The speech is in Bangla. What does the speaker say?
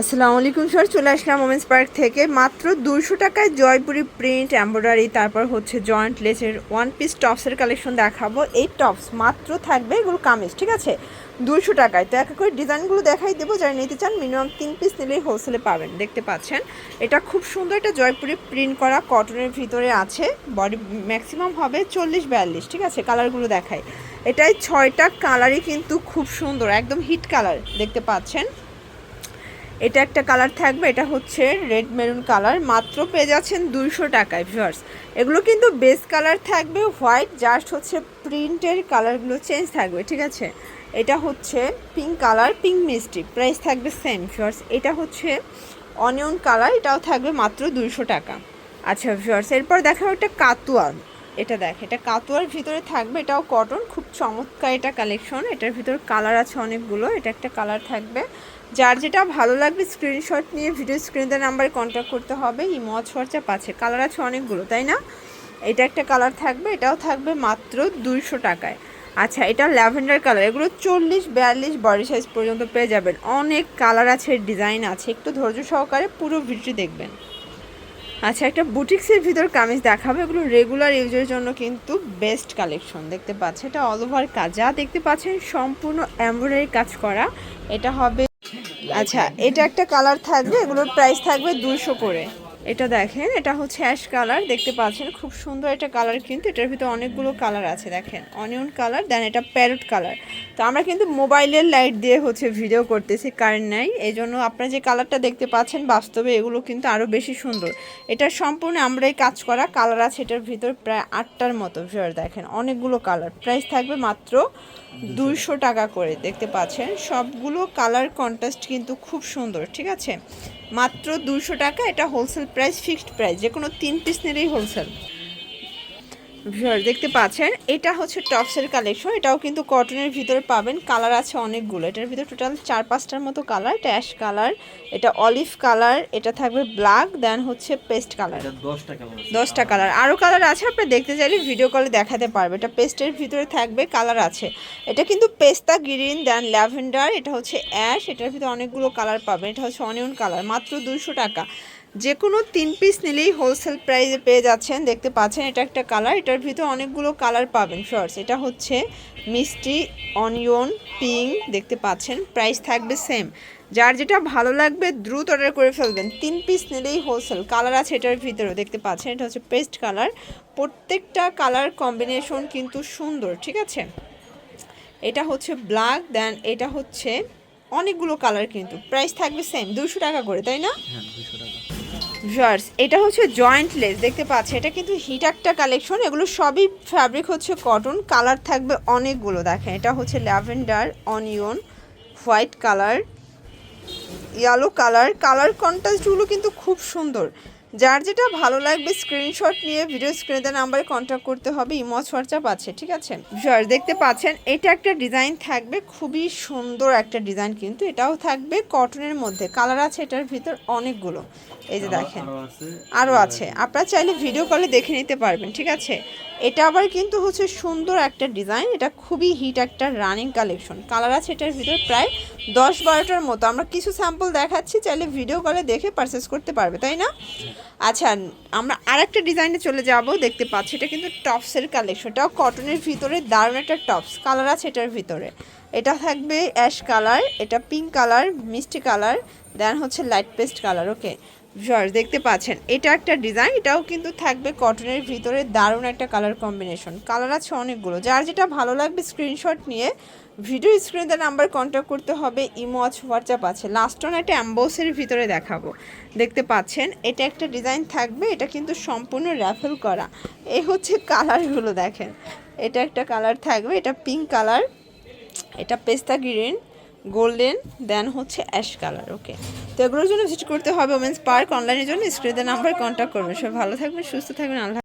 আসসালামু আলাইকুম, স্যার। চলে আসলাম ওমেন্স পার্ক থেকে। মাত্র দুশো টাকায় জয়পুরি প্রিন্ট এমব্রয়ডারি তারপর হচ্ছে জয়েন্ট লেসের ওয়ান পিস টপসের কালেকশন দেখাবো। এই টপস মাত্র থাকবে এগুলো কামিজ, ঠিক আছে? দুশো টাকায়। তো এক করে ডিজাইনগুলো দেখাই দেবো। যারা নিতে চান মিনিমাম তিন পিস নিলেই হোলসেলে পাবেন। দেখতে পাচ্ছেন, এটা খুব সুন্দর একটা জয়পুরি প্রিন্ট করা কটনের ভিতরে আছে। বডি ম্যাক্সিমাম হবে চল্লিশ বিয়াল্লিশ, ঠিক আছে? কালারগুলো দেখাই। এটাই ছয়টা কালারই কিন্তু খুব সুন্দর, একদম হিট কালার দেখতে পাচ্ছেন? এটা একটা কালার থাকবে, এটা হচ্ছে রেড মেরুন কালার। মাত্র পেয়ে যাচ্ছেন দুইশো টাকায় ভিউয়ার্স এগুলো কিন্তু বেস কালার থাকবে হোয়াইট জাস্ট হচ্ছে প্রিন্টের কালারগুলো চেঞ্জ থাকবে, ঠিক আছে? এটা হচ্ছে পিঙ্ক কালার পিঙ্ক মিষ্টি প্রাইস থাকবে সেম ভিউয়ার্স এটা হচ্ছে অনিয়ন কালার এটাও থাকবে মাত্র দুইশো টাকা। আচ্ছা ভিউয়ার্স এরপর দেখা একটা কাতুয়া। এটা দেখ, এটা কাতুয়ার ভিতরে থাকবে, এটাও কটন খুব চমৎকার এটা কালেকশন এটার ভিতরে কালার আছে অনেকগুলো, এটা একটা কালার থাকবে। যার যেটা ভালো লাগবে স্ক্রিনশট নিয়ে ভিডিও স্ক্রিনের নাম্বারে কন্ট্যাক্ট করতে হবে। ইমো হোয়াটসঅ্যাপ পাচ্ছে কালার আছে অনেকগুলো, তাই না? এটা একটা কালার থাকবে, এটাও থাকবে মাত্র দুইশো টাকায়। আচ্ছা এটা ল্যাভেন্ডার কালার এগুলো চল্লিশ, বিয়াল্লিশ বডি সাইজ পর্যন্ত পেয়ে যাবেন। অনেক কালার আছে ডিজাইন আছে, একটু ধৈর্য সহকারে পুরো ভিডিও দেখবেন। আচ্ছা একটা বুটিক্সের ভিতর কামিজ দেখাবো, এগুলো রেগুলার ইউজের জন্য কিন্তু বেস্ট কালেকশন দেখতে পাচ্ছেন, এটা অল ওভার কাজ যা দেখতে পাচ্ছেন, সম্পূর্ণ এমব্রয়ডারি কাজ করা। এটা হবে আচ্ছা এটা একটা কালার থাকবে এগুলোর প্রাইস থাকবে দুশো করে। এটা দেখেন, এটা হচ্ছে অ্যাশ কালার দেখতে পাচ্ছেন, খুব সুন্দর একটা কালার কিন্তু, এটার ভিতরে অনেকগুলো কালার আছে, দেখেন অনিয়ন কালার দেন এটা প্যারট কালার তো আমরা কিন্তু মোবাইলের লাইট দিয়ে হচ্ছে ভিডিও করতেছি কারেন্ট নাই এই জন্য আপনারা যে কালারটা দেখতে পাচ্ছেন, বাস্তবে এগুলো কিন্তু আরও বেশি সুন্দর। এটা সম্পূর্ণ আমরাই কাজ করা কালার আছে এটার ভিতর প্রায় আটটার মতো ভিউয়ার দেখেন, অনেকগুলো কালার প্রাইস থাকবে মাত্র দুইশো টাকা করে, দেখতে পাচ্ছেন, সবগুলো কালার কন্ট্রাস্ট কিন্তু খুব সুন্দর, ঠিক আছে? মাত্র দুশো টাকা, এটা হোলসেল প্রাইস ফিক্সড প্রাইস যে কোনো তিন পিস নিলেই হোলসেল ভিউয়ার দেখতে পাচ্ছেন এটা হচ্ছে টপসের কালেকশন এটাও কিন্তু কটনের ভিতরে পাবেন কালার আছে অনেকগুলো এটার ভিতরে টোটাল চার পাঁচটার মতো কালার এটা অ্যাশ কালার এটা অলিভ কালার এটা থাকবে ব্ল্যাক দেন হচ্ছে পেস্ট কালার দশটা কালার দশটা কালার আরও কালার আছে আপনি দেখতে চাইলে ভিডিও কলে দেখাতে পারবে এটা পেস্টের ভিতরে থাকবে কালার আছে। এটা কিন্তু পেস্তা গ্রিন দেন ল্যাভেন্ডার এটা হচ্ছে অ্যাশ এটার ভিতরে অনেকগুলো কালার পাবেন এটা হচ্ছে অনিয়ন কালার মাত্র দুশো টাকা। যে কোনো তিন পিস নিলেই হোলসেল প্রাইসে পেয়ে যাচ্ছেন। দেখতে পাচ্ছেন, এটা একটা কালার এটার ভিতরে অনেকগুলো কালার পাবেন শর্টস এটা হচ্ছে মিষ্টি অনিয়ন পিঙ্ক দেখতে পাচ্ছেন প্রাইস থাকবে সেম যার যেটা ভালো লাগবে, দ্রুত অর্ডার করে ফেলবেন। তিন পিস নিলেই হোলসেল কালার আছে এটার ভিতরেও, দেখতে পাচ্ছেন, এটা হচ্ছে পেস্ট কালার প্রত্যেকটা কালার কম্বিনেশন কিন্তু সুন্দর, ঠিক আছে? এটা হচ্ছে ব্ল্যাক দেন এটা হচ্ছে অনেকগুলো কালার কিন্তু প্রাইস থাকবে সেম দুশো টাকা করে, তাই না? হ্যাঁ দুশো টাকা। ভিউয়ার্স, এটা হচ্ছে জয়েন্টলেস দেখতে পাচ্ছি এটা কিন্তু হিট একটা কালেকশন এগুলো সবই ফ্যাব্রিক হচ্ছে কটন কালার থাকবে অনেকগুলো, দেখেন, এটা হচ্ছে lavender onion white colour yellow colour colour কন্ট্রাস্টগুলো কিন্তু খুব সুন্দর। যার যেটা ভালো লাগবে স্ক্রিনশট নিয়ে ভিডিও স্ক্রিনে দেওয়া নাম্বারে কন্ট্যাক্ট করতে হবে ইমজ হোয়াটসঅ্যাপ আছে ঠিক আছে? ভিউয়ার্স দেখতে পাচ্ছেন এটা একটা ডিজাইন থাকবে খুবই সুন্দর একটা ডিজাইন কিন্তু এটাও থাকবে কটনের মধ্যে। কালার আছে এটার ভিতর অনেকগুলো। এই যে দেখেন আরও আছে? আপনারা চাইলে ভিডিও কলে দেখে নিতে পারবেন ঠিক আছে? এটা আবার কিন্তু হচ্ছে সুন্দর একটা ডিজাইন এটা খুবই হিট একটা রানিং কালেকশন কালার আছে এটার ভিতরে প্রায় দশ বারোটার মতো। আমরা কিছু স্যাম্পল দেখাচ্ছি চাইলে ভিডিও কলে দেখে পারচেস করতে পারবে তাই না? আচ্ছা আমরা আরেকটা ডিজাইনে চলে যাব, দেখতে পাচ্ছি, এটা কিন্তু টপসের কালেকশন এটাও কটনের ভিতরে, দারুণ একটা টপস কালার আছে এটার ভিতরে। এটা থাকবে অ্যাশ কালার এটা পিঙ্ক কালার মিষ্টি কালার দেন হচ্ছে light paste colour okay viewers দেখতে পাচ্ছেন, এটা একটা ডিজাইন এটাও কিন্তু থাকবে কটনের ভিতরে, দারুণ একটা কালার কম্বিনেশন কালার আছে অনেকগুলো, যার যেটা ভালো লাগবে স্ক্রিনশট নিয়ে ভিডিও স্ক্রিনে নাম্বার কন্ট্যাক্ট করতে হবে, ইমো আছে হোয়াটসঅ্যাপ আছে। লাস্ট অন একটা অ্যাম্বোসের ভিতরে দেখাবো, দেখতে পাচ্ছেন, এটা একটা ডিজাইন থাকবে, এটা কিন্তু সম্পূর্ণ র্যাফেল করা। এই হচ্ছে কালারগুলো দেখেন, এটা একটা কালার থাকবে, এটা পিঙ্ক কালার এটা পেস্তা গ্রিন গোল্ডেন, দেন হচ্ছে অ্যাশ কালার, ওকে। তো এগুলোর জন্য ভিজিট করতে হবে ওমেন্স পার্ক অনলাইনের জন্য। স্ক্রিনের নাম্বার কন্ট্যাক্ট করবেন। সব ভালো থাকবেন, সুস্থ থাকবেন, আল্লাহ